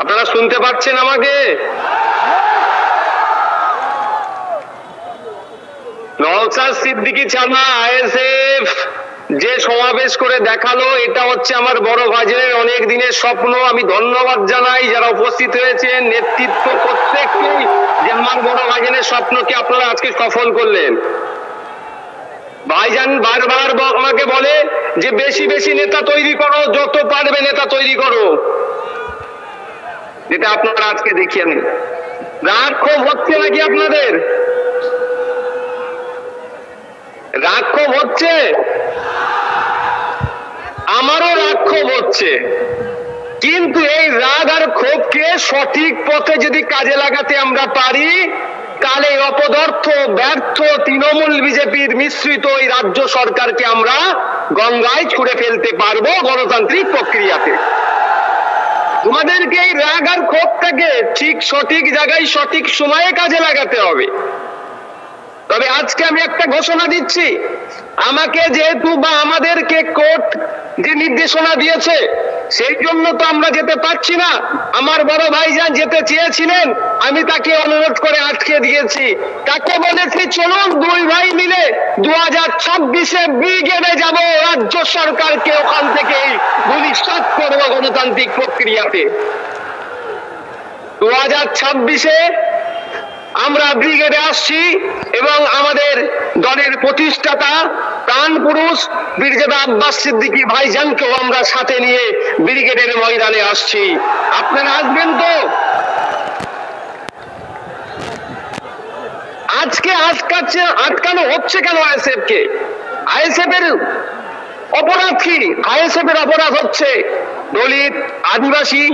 আপনারা শুনতে পাচ্ছেন আমাকে? নওসাদ সিদ্দিকি ছানা আইএসএফ যে সমাবেশ করে দেখাল, এটা হচ্ছে আমার বড় ভাজনের অনেক দিনের স্বপ্ন। আমি ধন্যবাদ জানাই যারা উপস্থিত হয়েছেন, নেতৃত্ব প্রত্যেককেই যে আমার বড় ভাজনের স্বপ্নকে আপনারা আজকে সফল করলেন। ভাইজান বারবার আমাকে বলে যে, বেশি বেশি নেতা তৈরি করো, যত পারবে নেতা তৈরি করো। যেটা আপনারা আজকে দেখিয়ে রাগ ক্ষোভ হচ্ছে নাকি আপনাদের? রাগ ক্ষোভ হচ্ছে? আমারও রাগ ক্ষোভ হচ্ছে। কিন্তু এই রাগ আর ক্ষোভকে সঠিক পথে যদি কাজে লাগাতে আমরা পারি, তাহলে অপদার্থ, ব্যর্থ তৃণমূল বিজেপির মিশ্রিত এই রাজ্য সরকারকে আমরা গঙ্গায় ছুড়ে ফেলতে পারব গণতান্ত্রিক প্রক্রিয়াতে। তোমাদেরকে এই রাগ আর ক্ষোভটাকে ঠিক সঠিক জায়গায়, সঠিক সময়ে কাজে লাগাতে হবে। তবে আজকে আমি একটা ঘোষণা দিচ্ছি। আমাকে যেহেতু বা আমাদেরকে কোর্ট যে নির্দেশনা দিয়েছে সেই জন্য তো আমরা যেতে পারছি না। আমার বড় ভাইজান যেতে চেয়েছিলেন, আমি তাকে অনুরোধ করে আটকে দিয়েছি। তাকে বলেছি, চলুন দুই ভাই মিলে দু হাজার ছাব্বিশে ব্রিগেডে যাব, রাজ্য সরকারকে ওখান থেকেই ভবিষ্যৎ করব গণতান্ত্রিক প্রক্রিয়াতে। দু হাজার ছাব্বিশে আমরা ব্রিগেডে আসছি এবং দলের প্রতিষ্ঠাতা, প্রাণ পুরুষ বীরজেদা আব্বাস সিদ্দিকী ভাইজানকেও আমরা সাথে নিয়ে ব্রিগেডের ময়দানে আসছি। আপনারা আসবেন তো? আজকে আটকাচ্ছে, আটকানো হচ্ছে কেন আইএসএফ কে আইএসএফ এর অপরাধ কি? আইএসএফ এর অপরাধ হচ্ছে দলিত, আদিবাসী,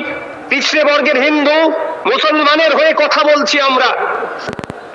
পিছড়ে বর্গের হিন্দু, মুসলমানের হয়ে কথা বলছি আমরা।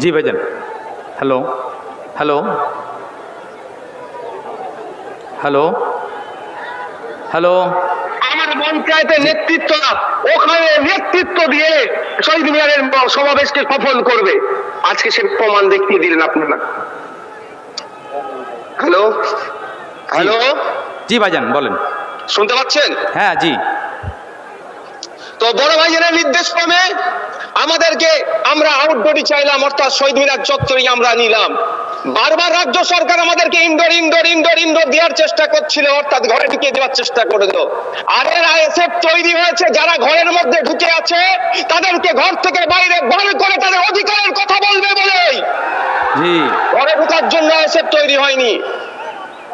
জি ভাইজান। Hello hello hello hello. আমার পঞ্চায়েতের নেতৃত্ব ওখানে নেতৃত্ব দিয়ে শহীদ মিনারের সমাবেশকে সফল করবে। আজকে সে প্রমাণ দেখিয়ে দিলেন আপনারা। Hello hello. জি ভাইজান বলেন। শুনতে পাচ্ছেন? হ্যাঁ জি। তো বড় ভাইজানের নির্দেশ ক্রমে আমাদেরকে আমরা আউটডোরই চাইলাম অর্থাৎ শহীদ মিনার চত্বরই আমরা নিলাম। বারবার রাজ্য সরকার আমাদেরকে ইনডোর ইনডোর ইনডোর ইনডোর দেওয়ার চেষ্টা করছিল অর্থাৎ ঘরে ঢুকিয়ে দেওয়ার চেষ্টা করে দিল। আর এর আইএসএফ তৈরি হয়েছে যারা ঘরের মধ্যে ঢুকে আছে তাদেরকে ঘর থেকে বাইরে বার করে তাদের অধিকারের কথা বলবে বলেই। ঘরে ঢোকার জন্য আইএসএফ তৈরি হয়নি।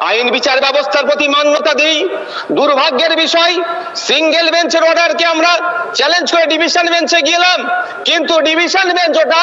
আইন বিচার ব্যবস্থার প্রতি মান্যতা দিই। দুর্ভাগ্যের বিষয় সিঙ্গেল বেঞ্চের অর্ডারকে আমরা চ্যালেঞ্জ করে ডিভিশন বেঞ্চে গেলাম। কিন্তু ডিভিশন বেঞ্চ ওটা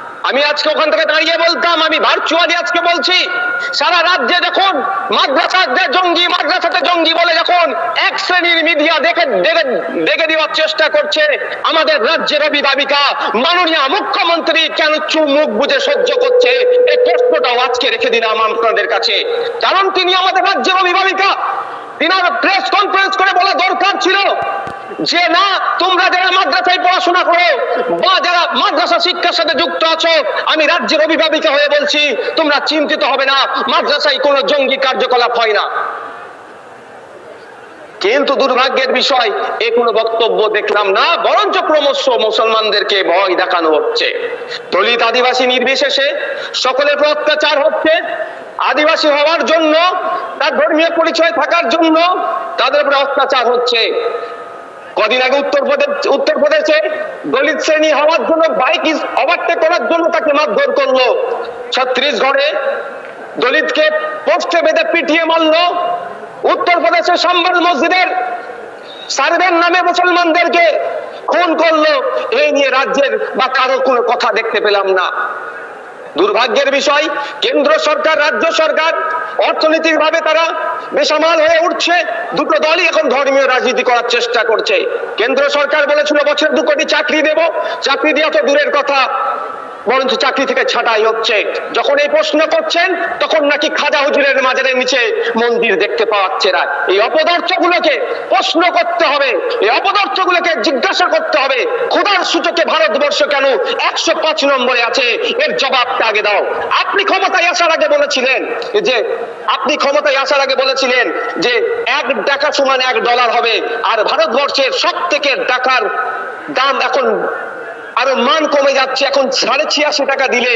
আমি আজকে ওখান থেকে দাঁড়িয়ে বলতাম, আমি ভার্চুয়ালি আজকে বলছি, সারা রাজ্যে দেখুন যখন মাদ্রাসাতে জঙ্গি মাদ্রাসাতে জঙ্গি বলে যখন এক শ্রেণির মিডিয়া দেখে দেখে দেওয়ার চেষ্টা করছে, আমাদের রাজ্যের অভিভাবিকা, মাননীয় মুখ্যমন্ত্রী কেন চুপ মুখ বুঝে সহ্য করছে? এই প্রশ্নটাও আজকে রেখে দিলাম আপনাদের কাছে। কারণ তিনি আমাদের রাজ্যের অভিভাবিকা। তিনার প্রেস কনফারেন্স করে বলা দরকার ছিল যে, না, তোমরা যারা মাদ্রাসায় পড়াশোনা করো বা যারা মাদ্রাসা শিক্ষার সাথে যুক্ত আছো, আমি রাজ্যের অভিভাবিকা হয়ে বলছি, তোমরা চিন্তিত হবে না, মাদ্রাসায় কোনো জঙ্গি কার্যকলাপ হয় না। কিন্তু দুর্ভাগ্যের বিষয়, এ কোনো বক্তব্য দেখলাম না, বরঞ্চ ক্রমশ মুসলমানদেরকে ভয় দেখানো হচ্ছে। দলিত আদিবাসী নির্বিশেষে সকলের উপর অত্যাচার হচ্ছে। আদিবাসী হওয়ার জন্য, তার ধর্মীয় পরিচয় থাকার জন্য তাদের উপরে অত্যাচার হচ্ছে। কদিন আগে উত্তরপ্রদেশ উত্তরপ্রদেশে দলিত শ্রেণি হওয়ার জন্য, বাইক ওভারটেক করার জন্য তাকে মারধর করল। ছত্রিশগড়ে দলিতকে পোস্টে বেঁধে পিটিয়ে মারলো। উত্তরপ্রদেশের সম্বল মসজিদের সার্ভের নামে মুসলমানদেরকে খুন করল। এই নিয়ে রাজ্যের বা কারও কোনো কথা দেখতে পেলাম না। দুর্ভাগ্যের বিষয়, কেন্দ্র সরকার, রাজ্য সরকার অর্থনৈতিক ভাবে তারা বেসামাল হয়ে উঠছে। দুটো দলই এখন ধর্মীয় রাজনীতি করার চেষ্টা করছে। কেন্দ্র সরকার বলেছিল, বছর দু কোটি চাকরি দেব। চাকরি দেওয়া তো দূরের কথা। বরঞ্চ চাকরি থেকে ছাঁটাই হচ্ছে। যখন এই প্রশ্ন করছেন, তখন নাকি খাজা হুজুরের মাজারের নিচে মন্দির দেখতে পাওয়াচ্ছে না। এই অপদার্থ গুলোকে প্রশ্ন করতে হবে, এই অপদার্থ গুলোকে জিজ্ঞাসা করতে হবে, খোদার সূচকে ভারতবর্ষ কেন একশো পাঁচ নম্বরে আছে? এর জবাবটা আগে দাও। আপনি ক্ষমতায় আসার আগে বলেছিলেন যে, আপনি ক্ষমতায় আসার আগে বলেছিলেন যে, এক টাকা সমান এক ডলার হবে, আর ভারতবর্ষের সব থেকে টাকার দাম এখন আরও মান কমে যাচ্ছে, এখন সাড়ে ছিয়াশি টাকা দিলে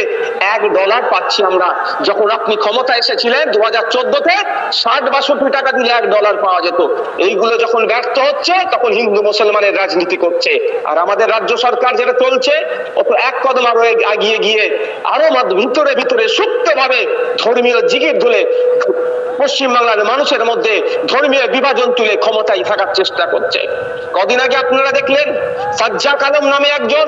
এক ডলার পাচ্ছি আমরা। যখন আপনি ক্ষমতা এসেছিলেন দু হাজার চোদ্দতে, ষাট বাষট্টি টাকা দিলে এক ডলার পাওয়া যেত। এইগুলো যখন ব্যর্থ হচ্ছে, তখন হিন্দু মুসলমানের রাজনীতি করছে। আর আমাদের রাজ্য সরকার যেটা চলছে, ও এক কদম আরও এগিয়ে গিয়ে আরও ভিতরে ভিতরে সুপ্ত ভাবে ধর্মীয় জিগির ধুলে পশ্চিমবাংলার মানুষের মধ্যে ধর্মীয় বিভাজন তুলে ক্ষমতায় থাকার চেষ্টা করছে। কদিন আগে আপনারা দেখলেন সাজ্জাক আলম নামে একজন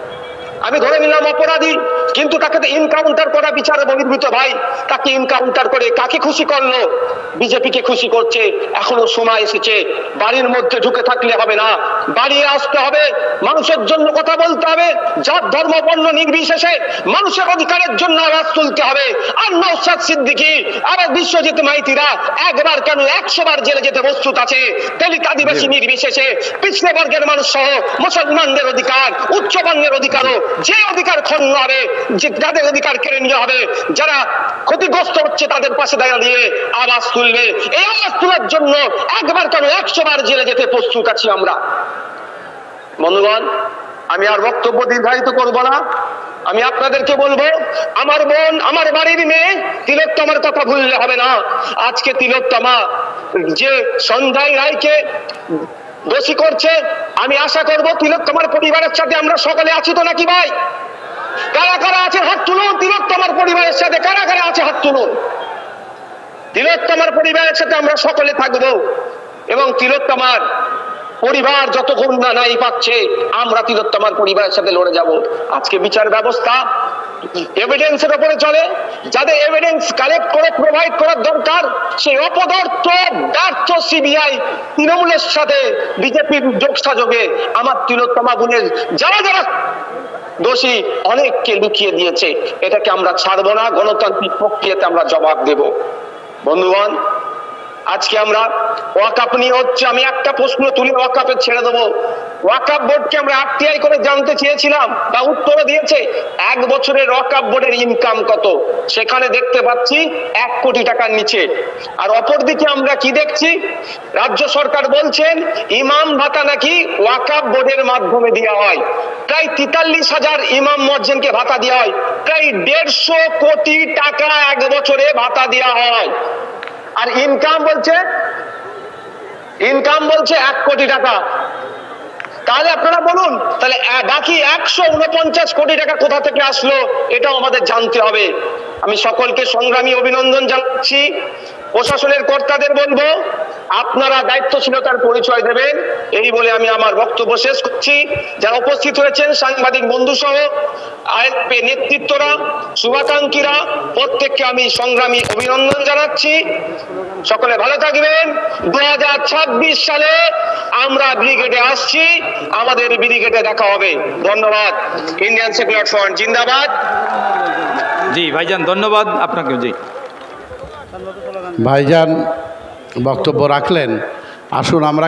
আমি ধরে নিলাম অপরাধী কিন্তু তাকে তো ইনকাউন্টার করা বিচারে বহির্ভূত ভাই। তাকে ইনকাউন্টার করে কাকে খুশি করল? বিজেপিকে খুশি করছে এখনও সময় এসেছে। বাড়ির মধ্যে ঢুকে থাকলে হবে না বাড়িয়ে আসতে হবে মানুষের জন্য কথা বলতে হবে যার ধর্ম বর্ণ নির্বিশেষে মানুষের অধিকারের জন্য আওয়াজ তুলতে হবে। আর নৌসাদ সিদ্দিকি আবার বিশ্বজিৎ মাইতিরা একবার কেন একশো বার জেলে যেতে প্রস্তুত আছে? দলিত আদিবাসী নির্বিশেষে পিছলে বর্গের মানুষ সহ মুসলমানদের অধিকার উচ্চ বর্ণের অধিকারও যে অধিকার খন্ন হবে, যে যাদের অধিকার কেড়ে নেওয়া হবে, যারা ক্ষতিগ্রস্ত হচ্ছে তাদের পাশে দাঁড়া দিয়ে আওয়াজ তুলবে। এই আওয়াজ তোলার জন্য একবার কেন একশো বার জেলে যেতে প্রস্তুত আছি আমরা। বন্ধুগণ, আমি আর বক্তব্য দীর্ঘায়িত করব না। আমি আপনাদেরকে বলব, আমার বোন, আমার বাড়ির মেয়ে তিলোত্তমার কথা ভুললে হবে না। আজকে তিলোত্তমা যে সন্ধ্যায় রায়কে দোষী করছে, আমি আশা করব তিলক তোমার পরিবারের সাথে আমরা সকলে আছি তো নাকি ভাই? কারা কারা আছে হাত তুলুন, তিলক তোমার পরিবারের সাথে, কারা কারা আছে হাত তুলুন? তিলক তোমার পরিবারের সাথে আমরা সকলে থাকব এবং তিলোত্তমার পরিবার যতক্ষণ না নাই পাচ্ছে, আমরা তিলোত্তমার পরিবারের সাথে লড়ে যাব। আজকে বিচার ব্যবস্থা এভিডেন্সের উপরে চলে। যাদের এভিডেন্স কালেক্ট করে প্রোভাইড করার দরকার, সেই অপদার্থ ব্যর্থ সিবিআই তৃণমূলের সাথে বিজেপির যোগসাযোগে আমার তিলোত্তমা বোনের যারা যারা দোষী, অনেককে লুকিয়ে দিয়েছে। এটাকে আমরা ছাড়বো না, গণতান্ত্রিক প্রক্রিয়াতে আমরা জবাব দেব। বন্ধুগণ আজকে আমরা ওয়াকাপ নিয়ে হচ্ছে, আমি একটা প্রশ্ন তুলে ওয়াকাপে ছেড়ে দেবো। ওয়াকাপ বোর্ডকে আমরা আরটিআই করে জানতে চেয়েছিলাম বা উত্তর দিয়েছে, এক বছরের ওয়াকাপ বোর্ডের ইনকাম কত? সেখানে দেখতে পাচ্ছি এক কোটি টাকার নিচে। আর অপরদিকে আমরা কি দেখছি? রাজ্য সরকার বলছেন, ইমাম ভাতা নাকি ওয়াকাপ বোর্ডের মাধ্যমে দেওয়া হয়। প্রায় তেতাল্লিশ হাজার ইমাম মজ্জেনকে ভাতা দেওয়া হয়। প্রায় দেড়শো কোটি টাকা এক বছরে ভাতা দেওয়া হয়। আর ইনকাম বলছে ইনকাম বলছে এক কোটি টাকা। তাহলে আপনারা বলুন, তাহলে বাকি একশো উনপঞ্চাশ কোটি টাকা কোথা থেকে আসলো, এটাও আমাদের জানতে হবে। আমি সকলকে সংগ্রামী অভিনন্দন জানাচ্ছি। প্রশাসনের কর্তাদের বলব আপনারা দায়িত্বশীলতার পরিচয় দেবেন। এই বলে আমি আমার বক্তব্য শেষ করছি। যারা উপস্থিত হয়েছেন সাংবাদিক বন্ধু সহ আইএলপি নেতৃত্বরা শুভাকাঙ্ক্ষীরা প্রত্যেককে আমি সংগ্রামী অভিনন্দন জানাচ্ছি। সকলে ভালো থাকবেন। দু হাজার ছাব্বিশ সালে আমরা ব্রিগেডে আসছি। আমাদের ব্রিগেডে দেখা হবে। ধন্যবাদ। ইন্ডিয়ান সেকুলার ফ্রন্ট জিন্দাবাদ। জি ভাইজান ধন্যবাদ আপনাকে জি। ভাইজান বক্তব্য রাখলেন। আসুন আমরা